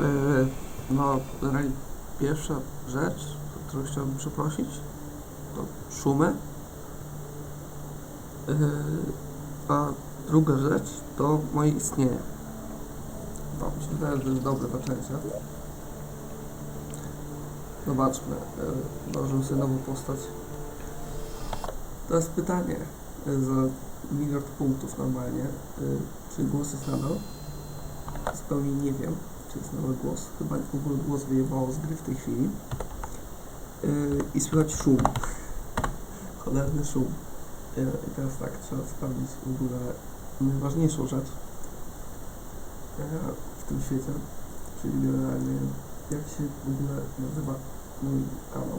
Yy, no, pierwsza rzecz, o którą chciałbym przeprosić, to szumy. Yy, a druga rzecz to moje istnienie. No, mi się wydaje, że to jest dobre zaczęcie. Zobaczmy, yy, założymy sobie nową postać. Teraz pytanie yy, za miliard punktów normalnie. Czy głos jest nadal? Zupełnie nie wiem, jest nowy głos. Chyba w ogóle głos wyjebało z gry w tej chwili. Yy, I słychać szum. Cholerny szum. Yy, teraz tak, trzeba sprawdzić w ogóle najważniejszą rzecz yy, w tym świecie, czyli generalnie jak się w ogóle nazywa mój kanał.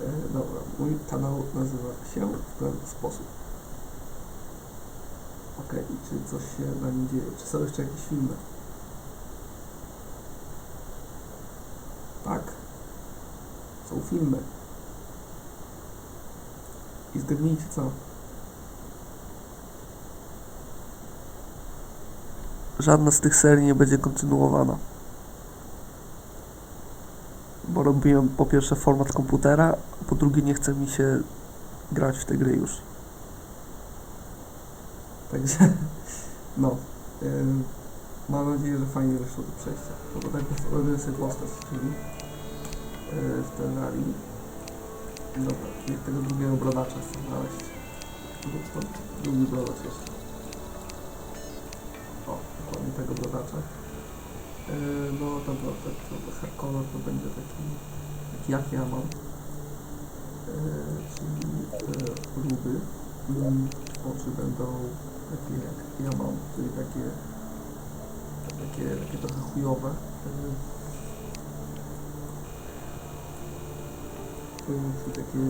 Yy, dobra, mój kanał nazywa się w ten sposób. I czy coś się na nim dzieje? Czy są jeszcze jakieś filmy? Tak. Są filmy. I zgadnijcie co? Żadna z tych serii nie będzie kontynuowana. Bo robiłem po pierwsze format komputera, a po drugie nie chce mi się grać w te gry już. Także, no. Ym, mam nadzieję, że fajnie wyszło to przejście. No bo tak sobie postać, czyli yy, ten rally. Dobra, jak tego drugiego brodacza chcę znaleźć. Drugi brodacz jeszcze. O, dokładnie tego brodacza. Yy, no to, to, to, hair color to będzie taki, taki jak ja mam. Yy, czyli te ruby. Mm, oczy będą takie jak ja mam, czyli takie takie, takie trochę chujowe. Yy, Czyli takie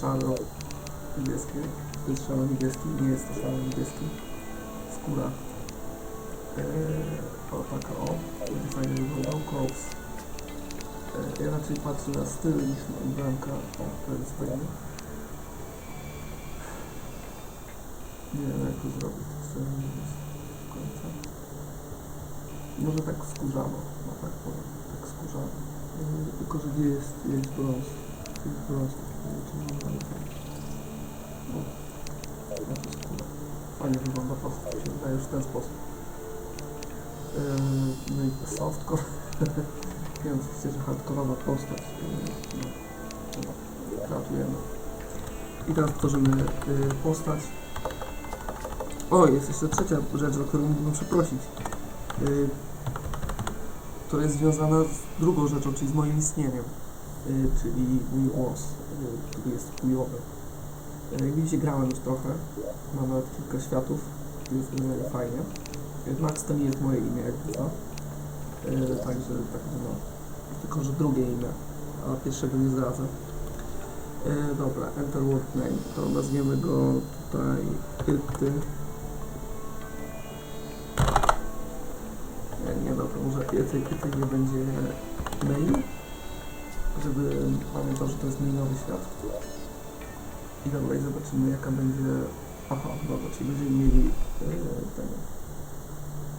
szaro niebieskie. To jest szaro niebieski, nie jest to szaro niebieski. Skóra. Yy, o taka o, będzie fajnie wyglądał. Kops. Yy, ja raczej patrzę na styl niż na ubranka. O, to jest fajne. Nie wiem jak to zrobić, szczerze mówiąc, do końca. Może tak skórzano, no tak powiem, tak skórzano. Yy, tylko, że gdzie jest, jest brąz. Jest brąz, czy nie ma No, na to skóra. Fajnie wygląda postać, mi się wydaje, że w ten sposób. Yy, no i softcore. Wiem oczywiście, że hardkorowa postać. Yy. I teraz tworzymy yy, postać. O, jest jeszcze trzecia rzecz, o którą mógłbym przeprosić. Yy, która jest związana z drugą rzeczą, czyli z moim istnieniem. Yy, czyli mój głos, yy, który jest chujowy. Yy, jak widzicie, grałem już trochę. Mam nawet kilka światów. Jest generalnie fajnie. Max to nie jest moje imię, co. Yy, także, także no. Tylko, że drugie imię, a pierwszego nie zdradzę. Dobra, Enter Word Name. To nazwiemy go tutaj Irty. Irty, Irty nie będzie mail, żeby pamiętał, że to jest mailowy świat. I i zobaczymy jaka będzie... Aha, dobra, czyli będziemy mieli ten...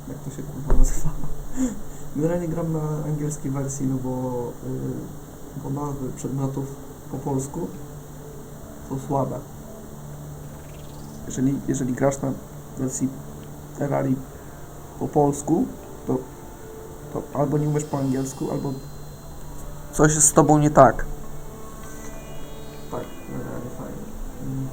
Jak to się kurwa nazywa? Generalnie gram na angielskiej wersji, no bo, yy, bo nazwy przedmiotów po polsku są słabe. Jeżeli, jeżeli grasz na wersji Terrarii po polsku, to albo nie umiesz po angielsku, albo coś jest z tobą nie tak. Tak, generalnie fajnie. Mm.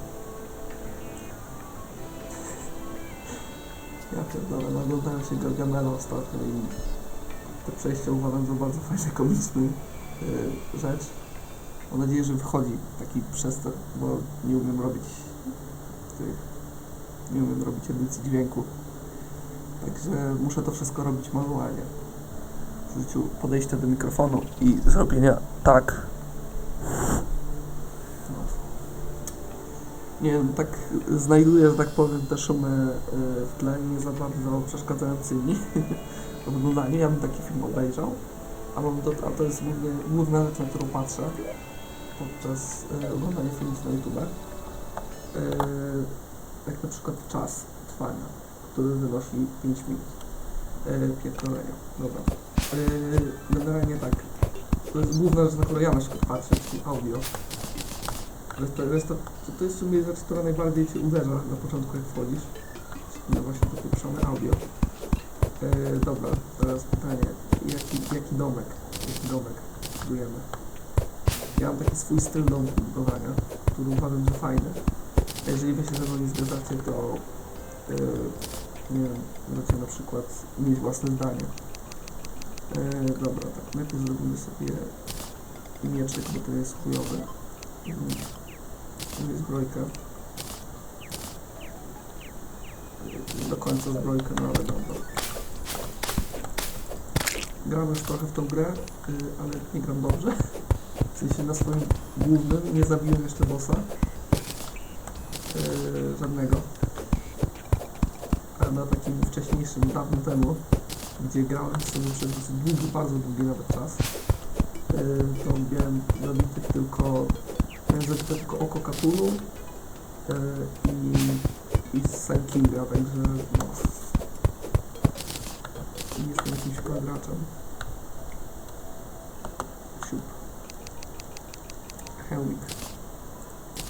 Ja pierdolę, naglądałem się Gargamela ostatnio i to przejście uważam za bardzo fajny, komiczny yy, rzecz. Mam nadzieję, że wychodzi taki przester, bo nie umiem robić tych, nie umiem robić edycji dźwięku. Także muszę to wszystko robić manualnie. W życiu podejścia do mikrofonu i zrobienia tak. Nie wiem, tak znajduję, że tak powiem, te szumy y, w tle nie za bardzo przeszkadzającymi w oglądaniu. Ja bym taki film obejrzał, a, mam to, a to jest głównie, główna rzecz, na którą patrzę podczas y, oglądania filmów na YouTube. Y, jak na przykład czas trwania, który wynosi 5 minut. Pierdolenia. Dobra. Yy, generalnie tak. To jest główna rzecz, na którą ja na przykład patrzę, czyli audio. Reszta, reszta, to, to jest w sumie rzecz, która najbardziej Cię uderza na początku, jak wchodzisz. No właśnie to pieprzone audio. Yy, dobra, teraz pytanie. Jaki, jaki domek? Jaki domek budujemy? Ja mam taki swój styl domku budowania, który uważam, że fajny. A jeżeli Wy się ze mną nie zgadzacie, to yy, nie wiem, możecie na przykład mieć własne zdanie. Yy, dobra, tak, najpierw zrobimy sobie mieczyk, bo to jest chujowy. Yy, Tu jest zbrojka. Do końca zbrojkę, no ale dobra. Gram już trochę w tą grę, yy, ale nie gram dobrze. W sensie na swoim głównym nie zabiłem jeszcze bossa. Yy, żadnego. A na takim wcześniejszym, dawno temu, gdzie grałem sobie przez długi, bardzo długi nawet czas, yy, to miałem zabitych tylko, miałem tylko oko Katulu yy, i, i Sun Kinga, także no, nie jestem jakimś kwadraczem. Siup. Helmik.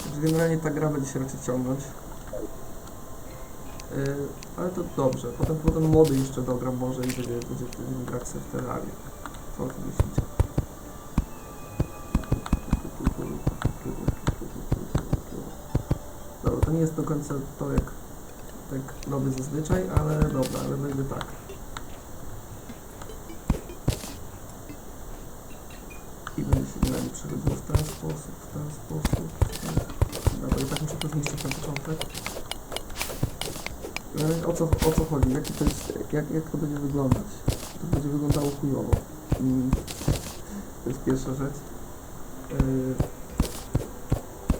Także generalnie ta gra będzie się raczej ciągnąć. Yy, ale to dobrze. Potem, potem mody jeszcze dogram może i będzie, będzie, będziemy grać sobie w Terrarię. Co myślicie? Dobra, to nie jest do końca to jak tak robię zazwyczaj, ale dobra, ale będzie tak. I będzie się generalnie przechodziło w ten sposób, w ten sposób. Dobra, i tak muszę to zniszczyć na początek. O co, o co chodzi? Jaki to jest, jak, jak to będzie wyglądać? To będzie wyglądało chujowo. Mm. To jest pierwsza rzecz. Yy,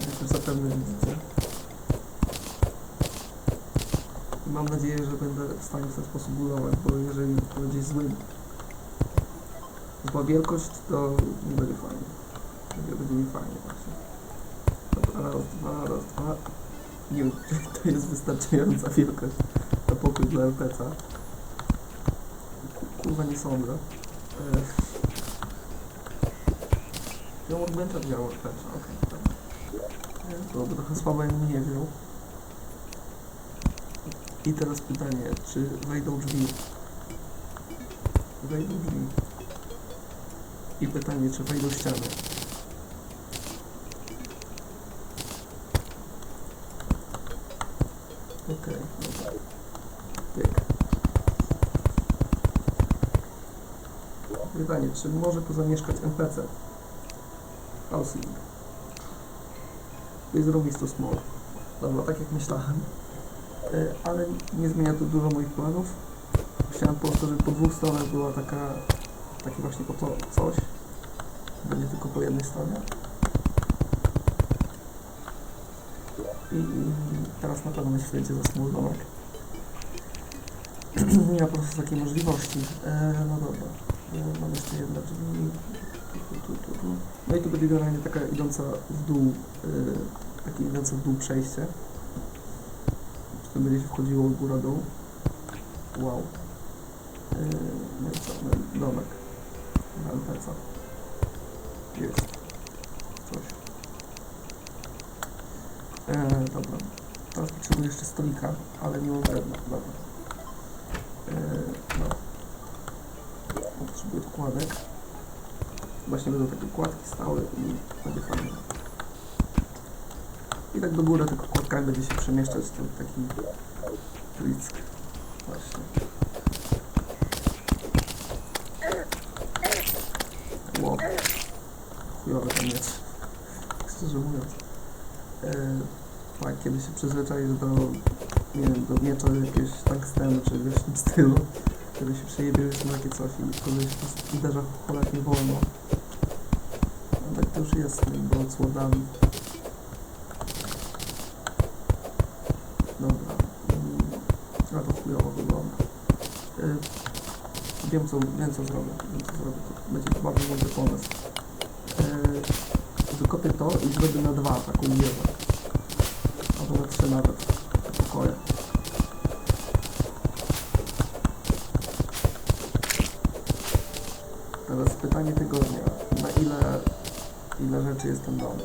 jak już zapewne widzicie. Mam nadzieję, że będę w stanie w ten sposób budować, bo jeżeli będzie zły zła wielkość, to nie będzie fajnie. Nie będzie mi fajnie właśnie. Dobra, raz, dwa, raz, dwa. Nie wiem, to jest wystarczająca wielkość dla LPC. Kurwa nie sądzę. Eee. Ja Workbencha wziąłem Workbencha, okej, dobra. Eee, To trochę słabo nie wziął. I teraz pytanie, czy wejdą drzwi? Wejdą drzwi. I pytanie, czy wejdą ściany? Okej, dobra. Pyk. Pytanie, czy może tu zamieszkać NPC? Housing. To jest robisto small. Dobra, tak jak myślałem. E, ale nie zmienia to dużo moich planów. Chciałem po prostu, żeby po dwóch stronach była taka, takie właśnie po to coś. Będzie tylko po jednej stronie. I, teraz na pewno świecie za small domek. nie ma po prostu takiej możliwości. E, no dobra. Mam jeszcze jedno drzwi. No i tu będzie generalnie taka idąca w dół, e, takie idące w dół przejście. Przy tym będzie się wchodziło góra-dół. Wow. E, no i co? No domek. Na LPC. Jest. Coś. E, dobra. Teraz potrzebuję jeszcze stolika, ale nie mam drewna. Dobra. E, no. Potrzebuję kładek. Właśnie będą takie kładki stałe i będzie fajnie. I tak do góry tylko kładkami będzie się przemieszczać ten taki plick. Właśnie. Ło. Chujowy ten miecz. Szczerze mówiąc. E, tak, kiedy się przyzwyczaisz do, nie wiem, do miecza jakiegoś tungstenu czy czegoś w tym stylu, kiedy się przejebiesz na takie coś i kogoś po prostu uderza cholernie wolno. No tak to już jest z tymi broadswordami. Dobra. Mm, A to chujowo wygląda. E, wiem co, wiem co zrobię. Wiem co zrobię. To będzie bardzo dobry pomysł. E, wykopię to i zrobię na dwa taką wieżę. Albo na trzy nawet. Pokoje. Teraz pytanie tygodnia. Na ile, ile rzeczy jest ten dom?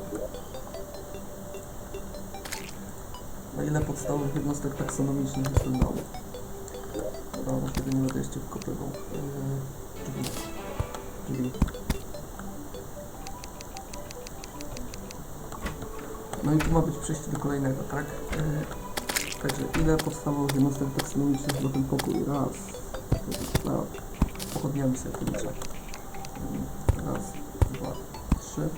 Na ile podstawowych jednostek taksonomicznych jest ten dom? Dobra, no kiedy nie będę jeszcze wkopywał. Yy, drzwi. Drzwi. No i tu ma być przejście do kolejnego, tak? Yy, także ile podstawowych jednostek taksonomicznych ma ten pokój? Raz. Dwa. Pochodniami sobie policzę. Raz, dwa, trzy.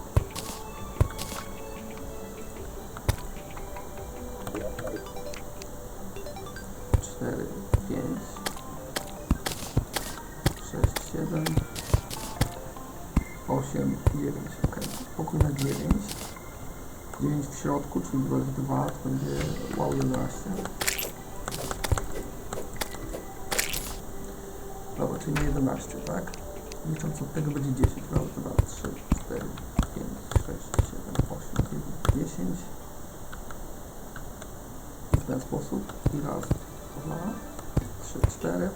Cztery, pięć. Sześć, siedem. Osiem, dziewięć. Ok. Pokój na dziewięć. 9 w środku, czyli 2 razy 2 to będzie wow 11. Dobra, czyli nie 11, tak? Licząc od tego będzie 10. Raz, 2, 3, 4, 5, 6, 7, 8, 9, 10. I w ten sposób. I raz, 2, 3, 4.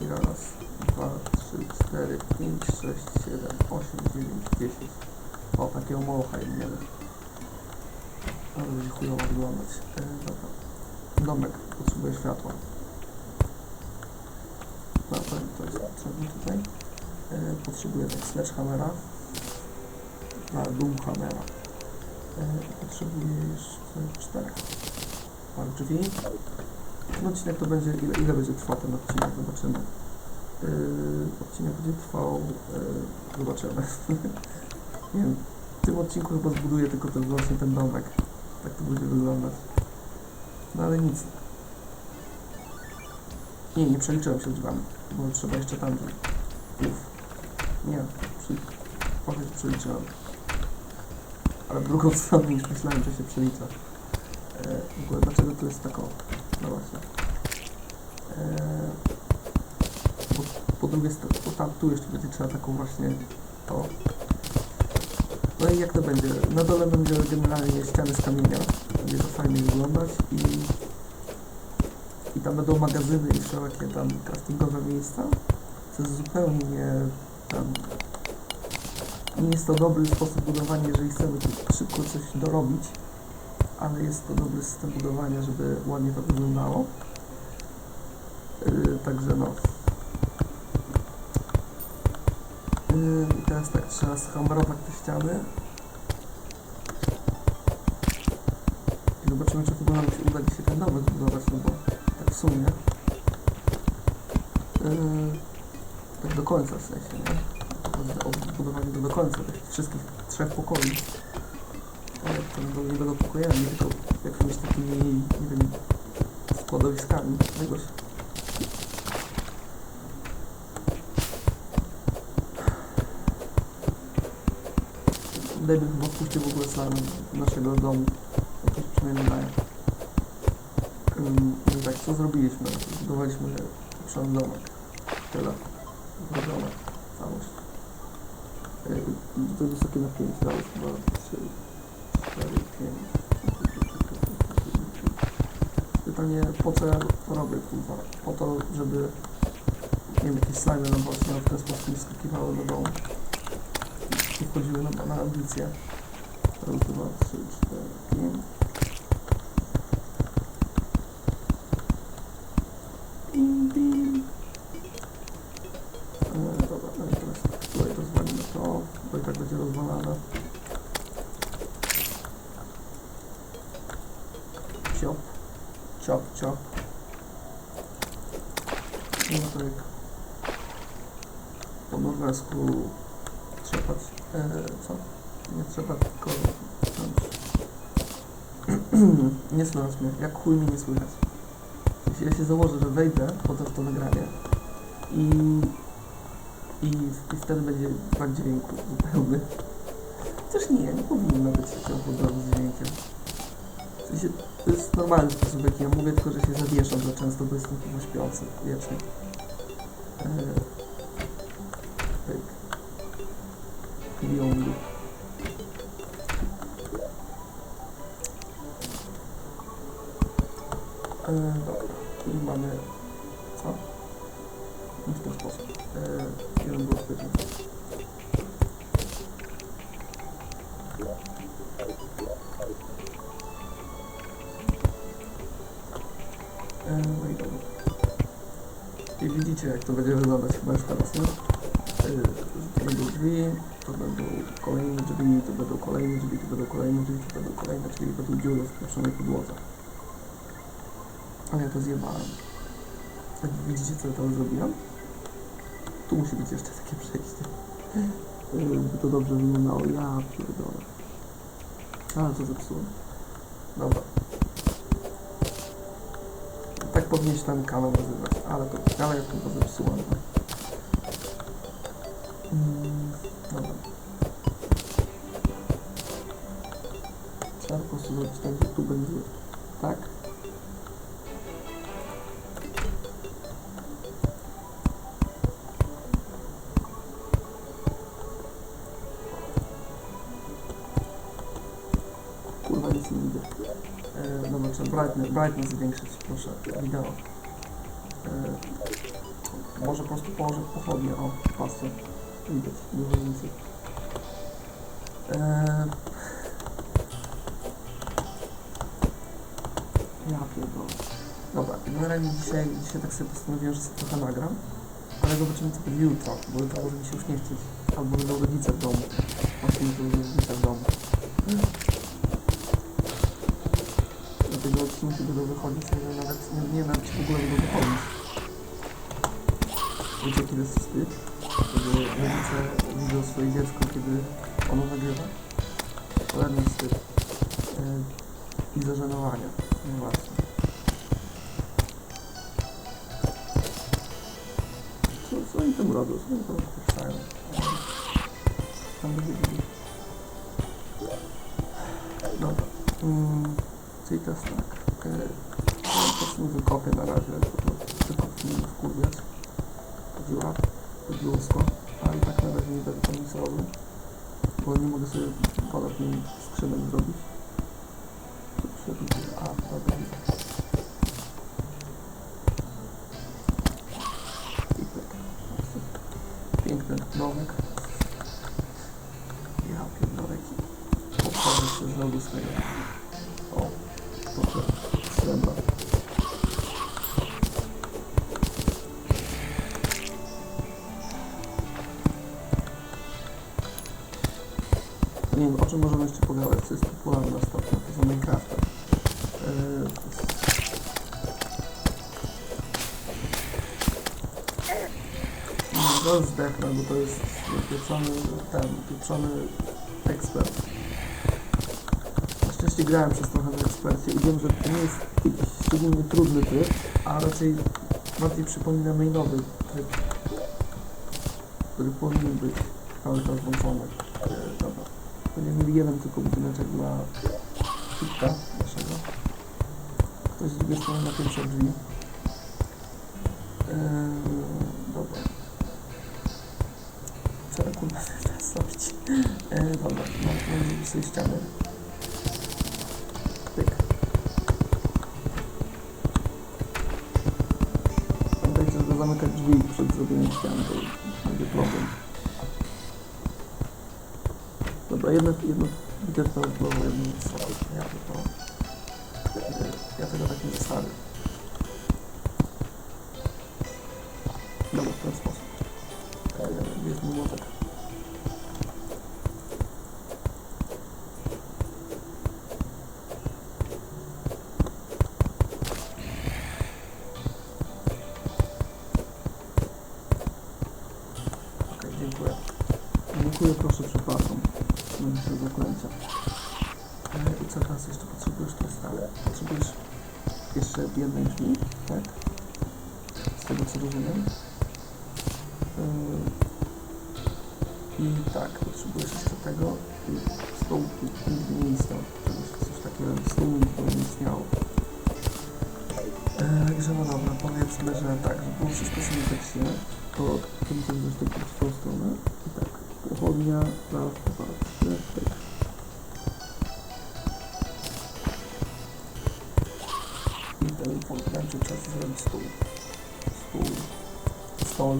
I raz, 2, 3, 4, 5, 6, 7, 8, 9, 10. O, takiego molocha da. Ale będzie chujowo wyglądać. E, dobra. Domek potrzebuje światła. No to, potrzebne tutaj. E, potrzebuje tak sledgehammera. Na doomhammera. E, potrzebuje jeszcze czterech. Par drzwi. Ten odcinek to będzie, ile, ile będzie trwał ten odcinek, zobaczymy. Yy, odcinek będzie trwał, zobaczymy. Nie wiem, w tym odcinku chyba zbuduję tylko ten właśnie ten domek. Tak to będzie wyglądać. No ale nic. Nie, nie przeliczyłem się drzwiami, bo trzeba jeszcze tam. Nie, przy... się przeliczyłem. Ale drugą stronę niż myślałem, że się przelicza. E, w ogóle dlaczego to jest tak o? No właśnie. E, bo, po drugiej stronie, tam tu jeszcze będzie trzeba taką właśnie to no i jak to będzie? Na dole będzie generalnie ściany z kamienia. Będzie to fajnie wyglądać i, i tam będą magazyny i wszelakie tam craftingowe miejsca. Co jest zupełnie nie tam nie jest to dobry sposób budowania, jeżeli chcemy szybko coś dorobić, ale jest to dobry system budowania, żeby ładnie to wyglądało. Yy, także no. Yy, I teraz tak, trzeba zhammerować te ściany. I zobaczymy, czy w ogóle nam się uda dzisiaj ten sumie. Yy, tak do końca w sensie, nie? Chodzi o budowanie go do końca, tych wszystkich trzech pokoi. Ale to będą nie będą pokojami, tylko jakimiś takimi, nie wiem, składowiskami czegoś. Chyba wpuścił w ogóle sam naszego domu. To coś przynajmniej daje. No tak, co zrobiliśmy? Zbudowaliśmy lepszony domek. Tyle. Zrobione. Całość. Yy, to jest wysokie na 5, dalej chyba 3, 4, 5. Pytanie, po co ja to robię, kurwa? Po to, żeby nie wiem, jakieś slimy nam właśnie w ten sposób nie skakiwały do domu i wchodziły na, na ambicje. Raz, dwa, trzy, cztery, pięć. Bim, bim. E, dobra, no i teraz tutaj rozwalimy to, bo i tak będzie rozwalane. Ciop, ciop, ciop. No to jak po norwesku trzepać, e, co? Nie trzepać, tylko tam. Mnie, jak chuj mi nie słychać. Ja się założę, że wejdę potem w to nagranie i, i, i wtedy będzie brak dźwięku zupełny. Chociaż nie, nie powinno być takiego problemu z dźwiękiem. W sensie, to jest normalny sposób, jaki ja mówię, tylko że się zawieszam za często, bo jestem chyba śpiący wiecznie. E, pyk. Jądu. E, dobra, i mamy co? I w ten sposób. E, żeby było chwytne. E, No i dobra. I widzicie jak to będzie wyglądać chyba już teraz, nie? E, To będą drzwi, to będą kolejne drzwi, to będą kolejne drzwi, to będą kolejne drzwi, to będą kolejne drzwi, to będą dziury w spieprzonej podłodze. Ale ja to zjebałem. Jak widzicie co ja tam zrobiłem? Tu musi być jeszcze takie przejście. By to dobrze wyglądało. Ja pierdolę. Ale to zepsułem. Dobra. Tak powinien się ten kanał nazywać, ale to ale ja to zepsułem. Brightness, zwiększyć, proszę, wideo. E, może po prostu położę pochodnie, o, patrzcie, widać, dużo więcej. E, ja pierdolę. Dobra, generalnie dzisiaj, dzisiaj tak sobie postanowiłem, że sobie trochę nagram, ale zobaczymy co będzie jutro, bo jutro może mi się już nie chcieć, albo będą rodzice w domu, właśnie będą rodzice w domu. Tego odcinki będą wychodzić, nie wiem nawet, nie, nie wiem czy w ogóle będą wychodzić. Wiecie kiedy jest wstyd? Kiedy rodzice widzą swoje dziecko, kiedy ono nagrywa? Kolejny wstyd. Yy, I zażenowania. No właśnie. Co, co oni tam robią? Co oni tam puszczają? Tam będzie. Dobra. Mm, czyli teraz tak. E, ja po prostu wykopię na razie, tylko w wkurwiać. Dziura, dziursko, ale i tak na razie nie będę tam nic robił, bo nie mogę sobie podobnie skrzynek zrobić. Nie wiem, o czym możemy jeszcze pogadać, co jest popularne ostatnio, poza Minecraftem. Yy, no, to zdechnę, bo to jest pieprzony, ten, pieprzony ekspert. Na szczęście grałem przez trochę na ekspercie i wiem, że to nie jest szczególnie trudny tryb, a raczej bardziej przypomina mainowy tryb, który powinien być cały czas włączony. Yy. Będziemy mieli jeden tylko budyneczek dla pitka naszego. Ktoś z drugiej strony na pierwsze drzwi. Eee, dobra. Trzeba kurwa teraz zrobić. Eee, dobra, mam mam sobie ściany. Pyk. Pamiętajcie, żeby zamykać drzwi przed zrobieniem ścian, to będzie problem. Dobra, jedno, jedno widoczne było jedno wysoko. Ja to, ja tego tak nie zostawię. Dobra, w ten sposób. E, Jest mój młotek. Także no dobra, powiedzmy, że tak, żeby było wszystko symetrycznie, to zrobić tylko w tą stronę. I tak, pochodnia, raz, dwa, trzy, pyk. I ten podręczy czas zrobić stół. Stół. Stol.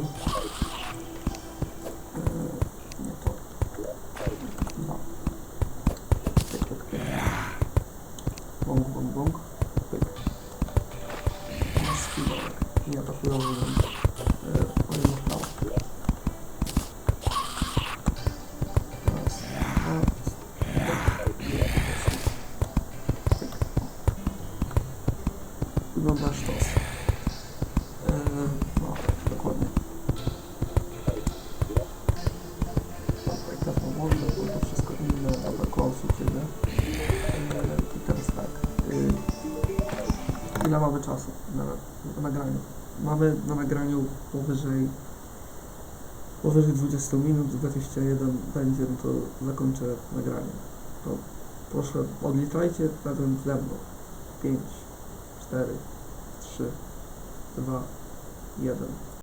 Mamy czasu na, na nagraniu? Mamy na nagraniu powyżej powyżej 20 minut, 21 będzie, no to zakończę nagranie. To proszę odliczajcie razem ze mną. 5, 4, 3, 2, 1.